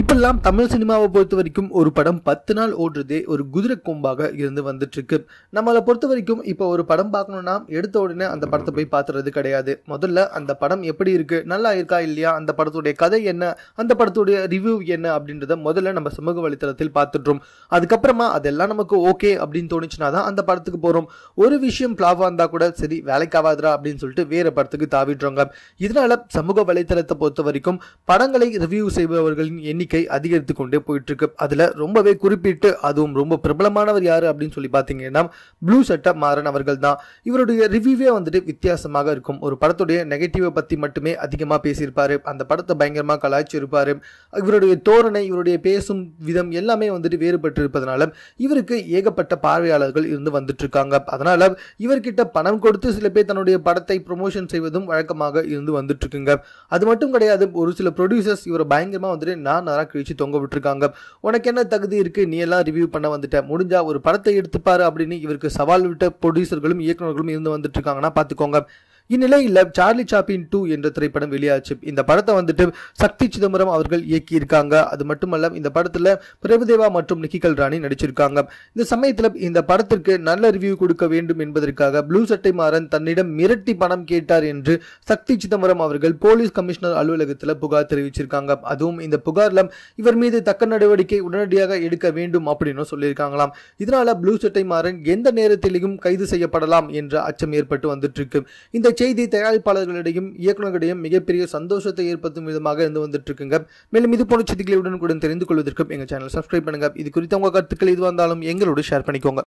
இப்பெல்லாம் தமிழ் சினிமாவை பொறுத்த வரைக்கும் ஒரு படம் பத்து நாள் ஓடுறதே ஒரு குதிரை கொம்பாக இருந்து வந்துட்டு இருக்கு நம்மளை பொறுத்த வரைக்கும் இப்போ ஒரு படம் பார்க்கணும்னா எடுத்த உடனே அந்த படத்தை போய் பார்த்துறது கிடையாது. முதல்ல அந்த படம் எப்படி இருக்கு நல்லா இருக்கா இல்லையா அந்த படத்துடைய கதை என்ன அந்த படத்துடைய ரிவ்யூ என்ன அப்படின்றத முதல்ல நம்ம சமூக வலைத்தளத்தில் பார்த்துடுறோம். அதுக்கப்புறமா அதெல்லாம் நமக்கு ஓகே அப்படின்னு தோணுச்சுன்னா தான் அந்த படத்துக்கு போகிறோம் ஒரு விஷயம் பிளாவாக இருந்தால் கூட சரி வேலைக்காவாதரா அப்படின்னு சொல்லிட்டு வேற படத்துக்கு தாவிடுறாங்க. இதனால சமூக வலைத்தளத்தை பொறுத்த வரைக்கும் படங்களை ரிவ்யூ செய்பவர்களின் எண்ணிக்கை அதிகரித்து கொண்டே போயிட்டு இருக்கு அதுல ரொம்பவே குறிப்பிட்டு அதுவும் ரொம்ப பிரபலமானவர் யாரு அப்படின்னு சொல்லி பார்த்தீங்கன்னா ப்ளூ சட்டை மாறன் அவர்கள் தான் இவருடைய ரிவ்யூவே வந்துட்டு வித்தியாசமாக இருக்கும். ஒரு படத்துடைய நெகட்டிவை பத்தி மட்டுமே அதிகமாக பேசியிருப்பாரு. அந்த படத்தை பயங்கரமாக கலாய்ச்சிருப்பாரு. இவருடைய தோரணை இவருடைய பேசும் விதம் எல்லாமே வந்துட்டு வேறுபட்டு இருப்பதனால இவருக்கு ஏகப்பட்ட பார்வையாளர்கள் இருந்து வந்துட்டு இருக்காங்க அதனால இவர்கிட்ட பணம் கொடுத்து சில பேர் தன்னுடைய படத்தை ப்ரொமோஷன் செய்வதும் வழக்கமாக இருந்து வந்துட்டு இருக்குங்க அது மட்டும் கிடையாது ஒரு சில ப்ரொடியூசர்ஸ் இவரை பயங்கரமாக வந்துட்டு நான் நேரம் கழிச்சு தொங்க விட்டுருக்காங்க. உனக்கு என்ன தகுதி இருக்கு? நீ எல்லாம் ரிவ்யூ பண்ண வந்துட்ட. முடிஞ்சா ஒரு படத்தை எடுத்துப்பாரு அப்படின்னு இவருக்கு சவால் விட்ட ப்ரொடியூசர்களும் இயக்குநர்களும் இருந்து வந்துட்டு இருக்காங்கன்னா பார்த்துக்கோங்க இந்நிலையில் சார்லி சாப்பின் டூ என்ற திரைப்படம் வெளியாச்சு. இந்த படத்தை வந்துட்டு சக்தி சிதம்பரம் அவர்கள் இயக்கியிருக்காங்க. அது மட்டுமல்ல இந்த படத்தில் பிரபுதேவா மற்றும் நிக்கிகல் ராணி நடிச்சிருக்காங்க. இந்த சமயத்தில் இந்த படத்திற்கு நல்ல ரிவ்யூ கொடுக்க வேண்டும் என்பதற்காக ப்ளூ சட்டை மாறன் தன்னிடம் மிரட்டி பணம் கேட்டார் என்று சக்தி சிதம்பரம் அவர்கள் போலீஸ் கமிஷனர் அலுவலகத்தில் புகார் தெரிவிச்சிருக்காங்க. அதுவும் இந்த புகாரில் இவர் மீது தக்க நடவடிக்கை உடனடியாக எடுக்க வேண்டும் அப்படின்னு சொல்லியிருக்காங்களாம். இதனால ப்ளூ சட்டை மாறன் எந்த நேரத்திலையும் கைது செய்யப்படலாம் என்ற அச்சம் ஏற்பட்டு வந்துட்டு இருக்கு. இந்த செய்தி தயாரிப்பாளர்களிடையும் இயக்குநர்களிடையும் மிகப்பெரிய சந்தோஷத்தை ஏற்படுத்தும் விதமாக இருந்து வந்துட்டு இருக்குங்க மேலும் இது போன்ற செய்திகளை உடனுக்குடன் தெரிந்து கொள்வதற்கும் எங்கள் சேனல் சப்ஸ்கிரைப் பண்ணுங்க. இது குறித்த உங்கள் கருத்துக்கள் இது வந்தாலும் எங்களோட ஷேர் பண்ணிக்கோங்க.